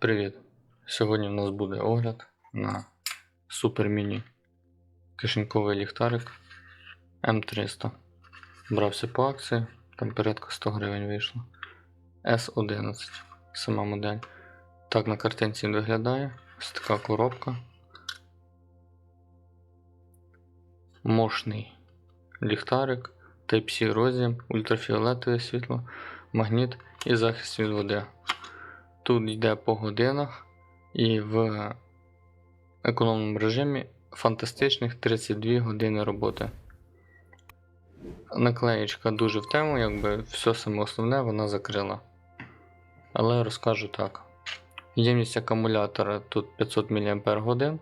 Привіт! Сьогодні у нас буде огляд на супер міні кишеньковий ліхтарик М300. Брався по акції, там порядка 100 гривень вийшло. S11 сама модель. Так на картинці виглядає. Ось така коробка. Мощний ліхтарик, Type-C роз'єм, ультрафіолетове світло, магніт і захист від води. Тут йде по годинах і в економному режимі фантастичних 32 години роботи. Наклеєчка дуже в тему, якби все саме основне вона закрила. Але розкажу так. Ємність акумулятора тут 500 мАч,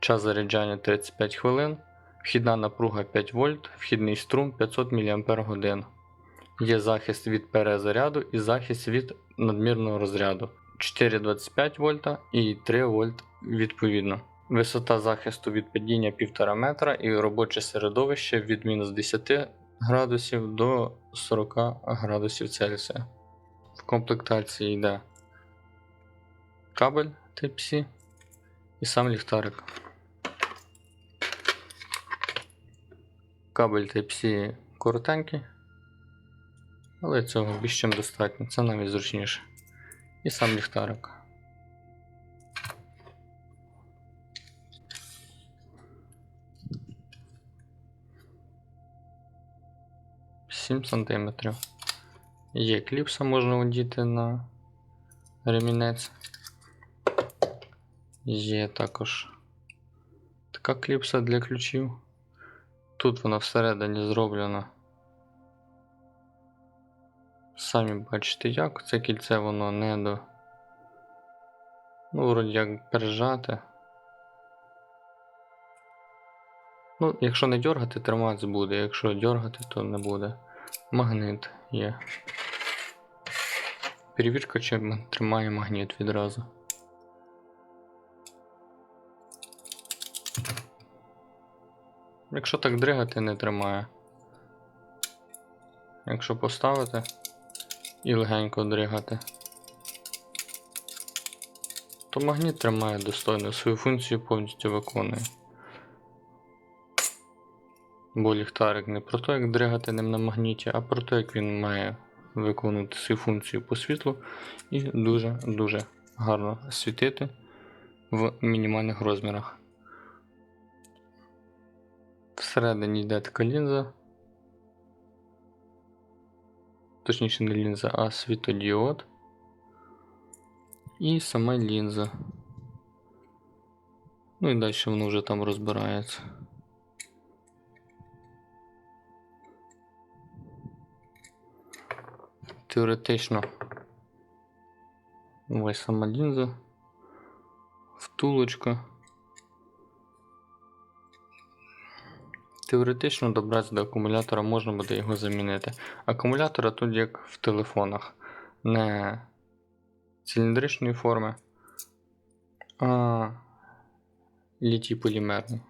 час заряджання 35 хвилин, вхідна напруга 5 вольт, вхідний струм 500 мАч. Є захист від перезаряду і захист від надмірного розряду 4,25 вольта і 3 вольт відповідно. Висота захисту від падіння 1,5 метра і робоче середовище від мінус 10 градусів до 40 градусів Цельсія. В комплектації йде кабель Type-C і сам ліхтарик. Кабель Type-C коротенький, але цього більш чим достатньо, це навіть зручніше. І сам ліхтарик. Сім сантиметрів. Є кліпса, можна одіти на ремінець. Є також така кліпса для ключів. Тут вона всередині зроблена. Самі бачите як, це кільце воно не до. Ну, вроді як пережати. Ну, якщо не дергати, триматись буде. Якщо дергати, то не буде. Магнит є. Перевірка, чи тримає магніт відразу. Якщо так дригати, не тримає. Якщо поставити і легенько дригати, то магніт тримає достойно свою функцію повністю виконує. Бо ліхтарик не про те, як дригати ним на магніті, а про те, як він має виконувати свою функцію по світлу і дуже-дуже гарно світити в мінімальних розмірах. Всередині йде така лінза. Точніше не лінза, а світодіод. І сама лінза. Ну і далі воно вже там розбирається. Теоретично ось сама лінза, втулочка. Теоретично добратися до акумулятора можна буде його замінити. Акумулятора тут як в телефонах, не циліндричної форми, а літій полімерний.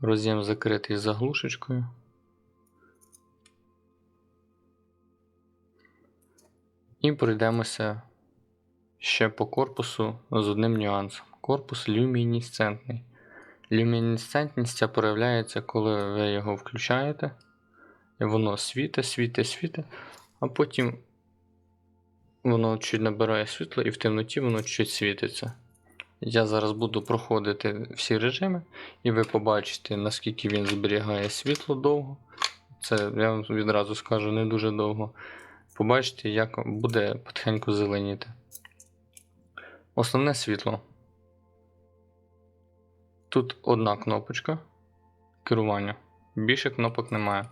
Роз'єм закритий заглушечкою. І пройдемося ще по корпусу з одним нюансом. Корпус люмінесцентний. Люмінесцентність ця проявляється, коли ви його включаєте, і воно світить, світить, світить, а потім воно чуть набирає світло і в темноті воно чуть світиться. Я зараз буду проходити всі режими, і ви побачите, наскільки він зберігає світло довго. Це я вам відразу скажу не дуже довго. Побачите, як буде потихеньку зеленіти. Основне світло. Тут одна кнопочка керування. Більше кнопок немає.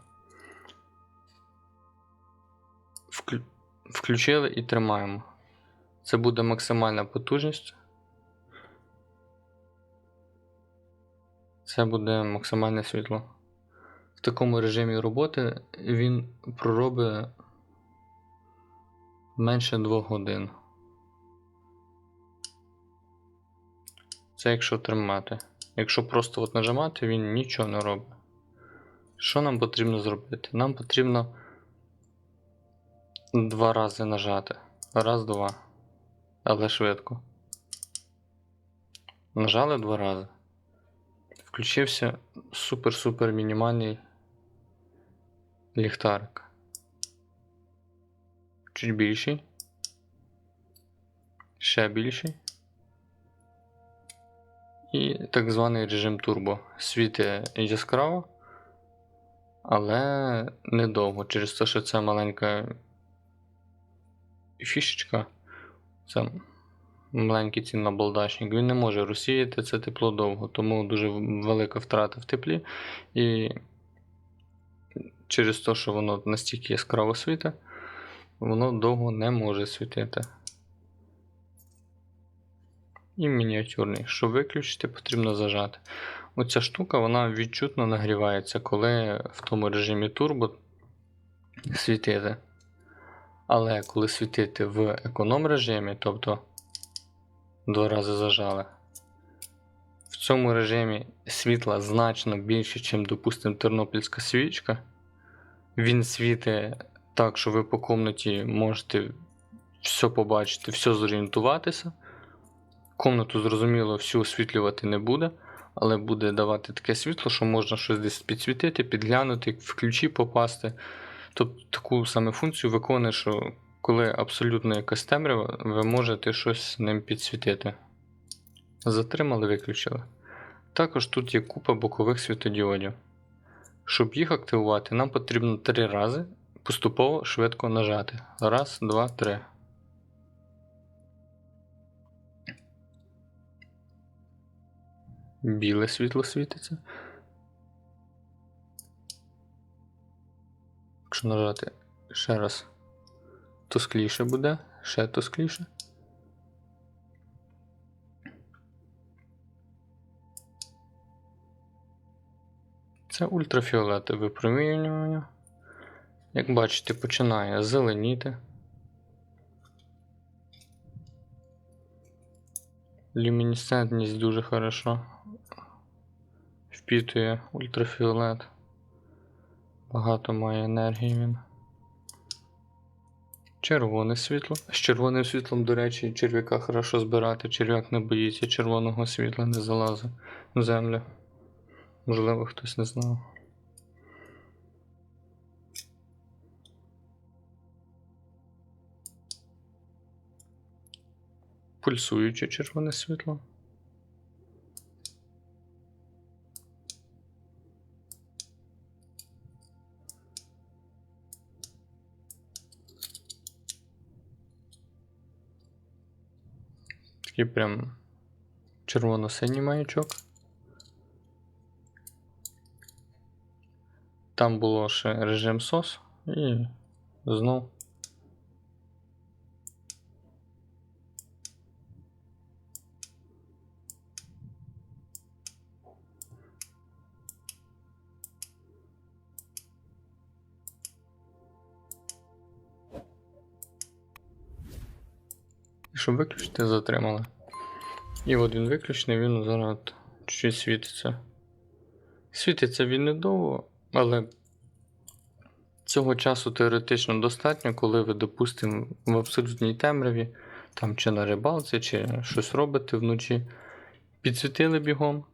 Вклю- Включили і тримаємо. Це буде максимальна потужність. Це буде максимальне світло. В такому режимі роботи він проробить менше 2 годин. Це якщо тримати. Якщо просто от нажимати, він нічого не робить. Що нам потрібно зробити? Нам потрібно два рази нажати. Раз, два. Але швидко. Нажали два рази. Включився супер-супер мінімальний ліхтарик. Чуть більший. Ще більший. І так званий режим турбо. Світить яскраво, але недовго. Через те, що це маленька фішечка. Це маленький ціннобалдачник. Він не може розсіяти це тепло довго, тому дуже велика втрата в теплі. І через те, що воно настільки яскраво світить, воно довго не може світити. І мініатюрний. Щоб виключити, потрібно зажати. Оця штука вона відчутно нагрівається, коли в тому режимі турбо світити. Але коли світити в економ режимі, тобто два рази зажали, в цьому режимі світла значно більше, ніж, допустимо, тернопільська свічка. Він світить так, що ви по комнаті можете все побачити, все зорієнтуватися. Комнату, зрозуміло, всю освітлювати не буде, але буде давати таке світло, що можна щось десь підсвітити, підглянути, в ключі попасти. Тобто таку саме функцію виконує, що коли абсолютно якась темрява, ви можете щось ним підсвітити. Затримали, виключили. Також тут є купа бокових світодіодів. Щоб їх активувати, нам потрібно три рази поступово швидко нажати. Раз, два, три. Біле світло світиться. Якщо нажати ще раз, тускліше буде, ще тускліше. Це ультрафіолетове випромінювання. Як бачите, починає зеленіти. Люмінесцентність дуже хорошо впітує ультрафіолет. Багато має енергії він. Червоне світло. З червоним світлом, до речі, черв'яка хорошо збирати. Черв'як не боїться червоного світла, не залазить в землю. Можливо, хтось не знав. Пульсуюче червоне світло. Такий прям червоно-синій маячок. Там було ще режим SOS і знов. Щоб виключити, затримали. І от він виключений, він зараз чуть-чуть світиться. Світиться він недовго, але цього часу теоретично достатньо, коли ви, допустимо, в абсолютній темряві, там чи на рибалці, чи щось робите вночі, підсвітили бігом.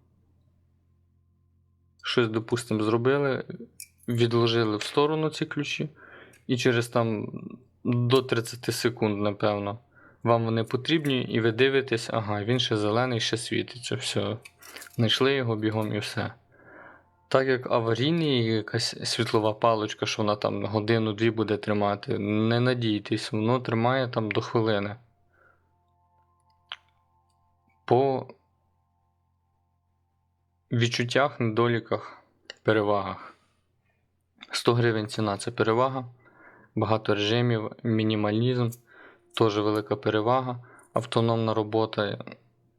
Щось, допустимо, зробили, відложили в сторону ці ключі, і через там до 30 секунд, напевно, вам вони потрібні, і ви дивитесь, ага, він ще зелений, ще світиться. Все. Знайшли його бігом і все. Так як аварійний якась світлова паличка, що вона там годину-дві буде тримати, не надійтесь, воно тримає там до хвилини. По відчуттях, недоліках, перевагах. 100 гривень ціна це перевага. Багато режимів, мінімалізм теж велика перевага. Автономна робота.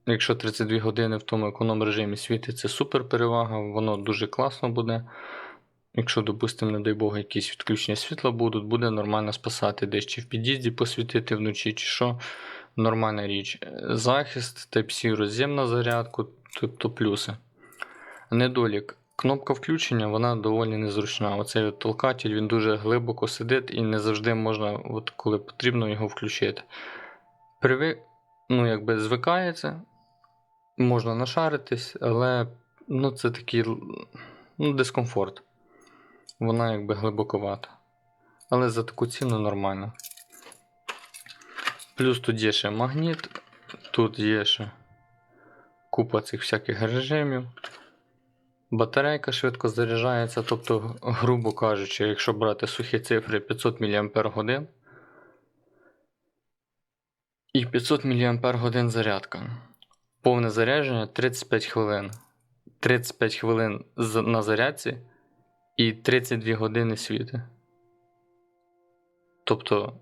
Якщо 32 години в тому економ режимі світить, це супер перевага, воно дуже класно буде. Якщо, допустимо, не дай Бог, якісь відключення світла будуть, буде нормально спасати десь чи в під'їзді посвітити вночі, чи що. Нормальна річ. Захист, Type-C роз'єм на зарядку, тобто плюси. Недолік. Кнопка включення вона доволі незручна. Оцей от толкатель він дуже глибоко сидить і не завжди можна, от коли потрібно, його включити. Привик, ну, якби звикається, можна нашаритись, але ну, це такий ну, дискомфорт. Вона якби глибоковата. Але за таку ціну нормально. Плюс тут є ще магніт, тут є ще купа цих всяких режимів. Батарейка швидко заряджається, тобто, грубо кажучи, якщо брати сухі цифри 500 мАч і 500 мАч зарядка. Повне зарядження 35 хвилин. 35 хвилин на зарядці і 32 години світи. Тобто,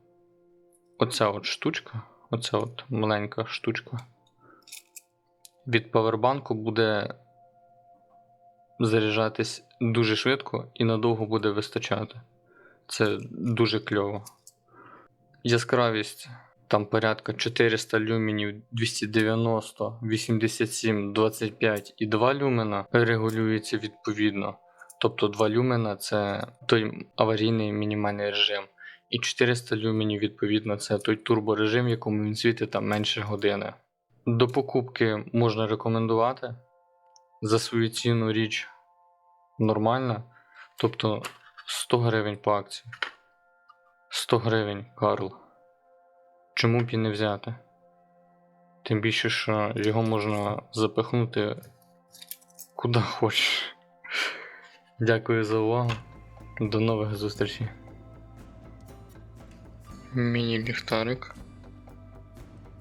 оця от штучка, оця от маленька штучка від павербанку буде заряджатись дуже швидко і надовго буде вистачати. Це дуже кльово. Яскравість там порядка 400 люменів, 290, 87, 25 і 2 люмена регулюється відповідно. Тобто 2 люмена це той аварійний мінімальний режим. І 400 люменів, відповідно, це той турборежим, якому він світить там менше години. До покупки можна рекомендувати. За свою ціну річ нормальна. Тобто 100 гривень по акції. 100 гривень, Карл. Чому б і не взяти? Тим більше, що його можна запихнути куди хочеш. Дякую за увагу. До нових зустрічей. Міні-ліхтарик.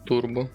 Турбо.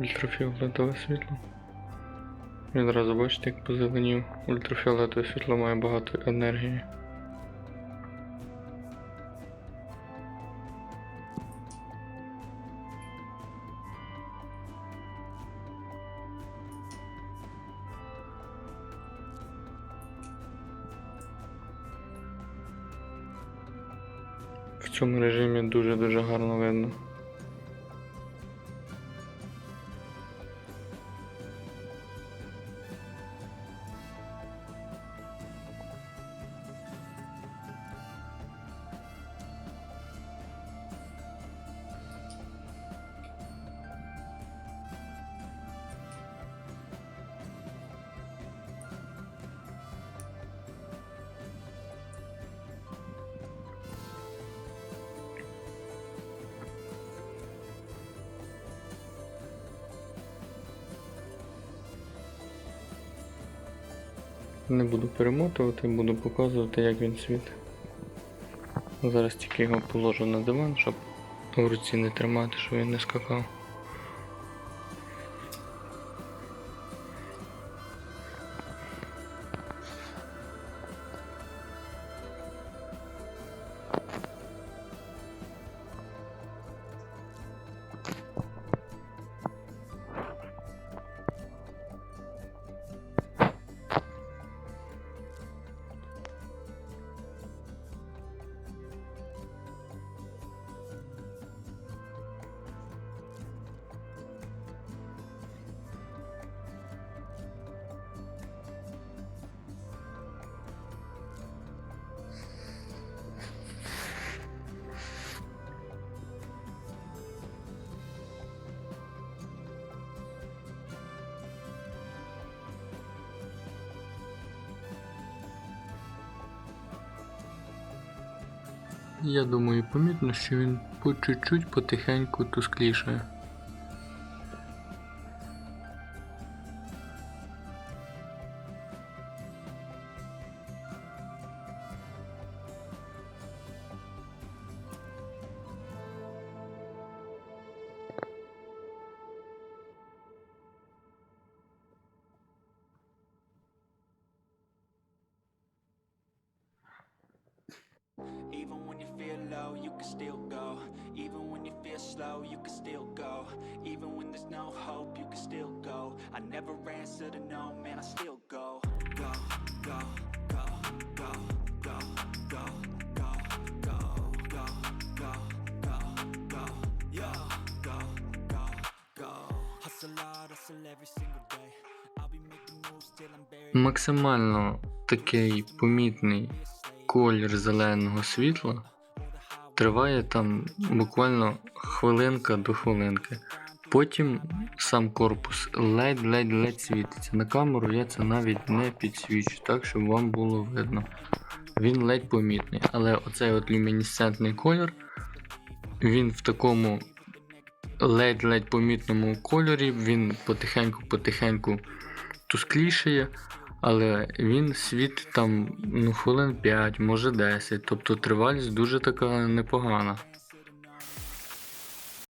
Ультрафіолетове світло. Відразу бачите, як позеленів. Ультрафіолетове світло має багато енергії. В цьому режимі дуже-дуже гарно Не буду перемотувати, буду показувати, як він світить. Зараз тільки його положу на диван, щоб в руці не тримати, щоб він не скакав. Я думаю, помітно, що він по чуть-чуть потихеньку тусклішає. Low, you can still go. Even when you feel slow, you can still go. Even when there's no hope, you can still go. I never answer to no, man, I still go. Go, go, go, go, go, go, go, go, go, go, go, go. Максимально такий помітний колір зеленого світла триває там буквально хвилинка до хвилинки. Потім сам корпус ледь-ледь-ледь світиться. На камеру я це навіть не підсвічу, так щоб вам було видно. Він ледь помітний, але оцей от люмінесцентний колір, він в такому ледь-ледь помітному кольорі, він потихеньку-потихеньку тусклішає, але він світить там ну, хвилин 5, може 10, тобто тривалість дуже така непогана.